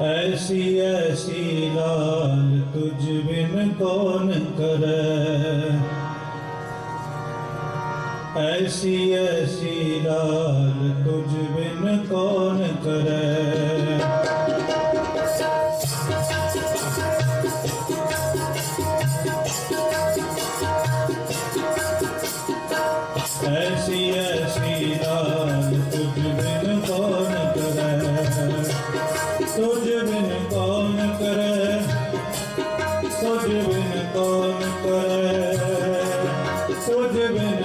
ਐਸੀ ਐਸੀ ਲਾਲ ਤੁਝ ਬਿਨ ਕੌਣ ਕਰੈ ਐਸੀ ਐਸੀ ਲਾਲ ਸੁਜ ਬਿਨ ਕੌਣ ਕਰੇ ਸੁਜ ਬਿਨ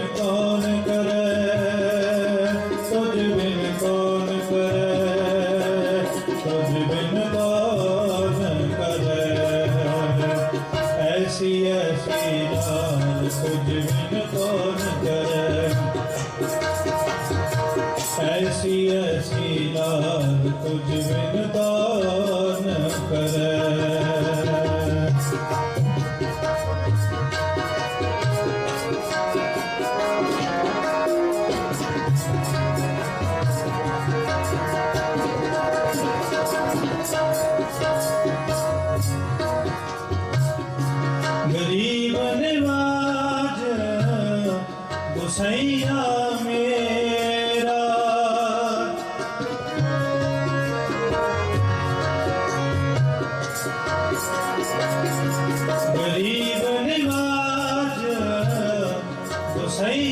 गरीब निवाज गोसाई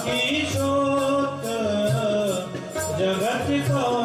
की शोध जगत को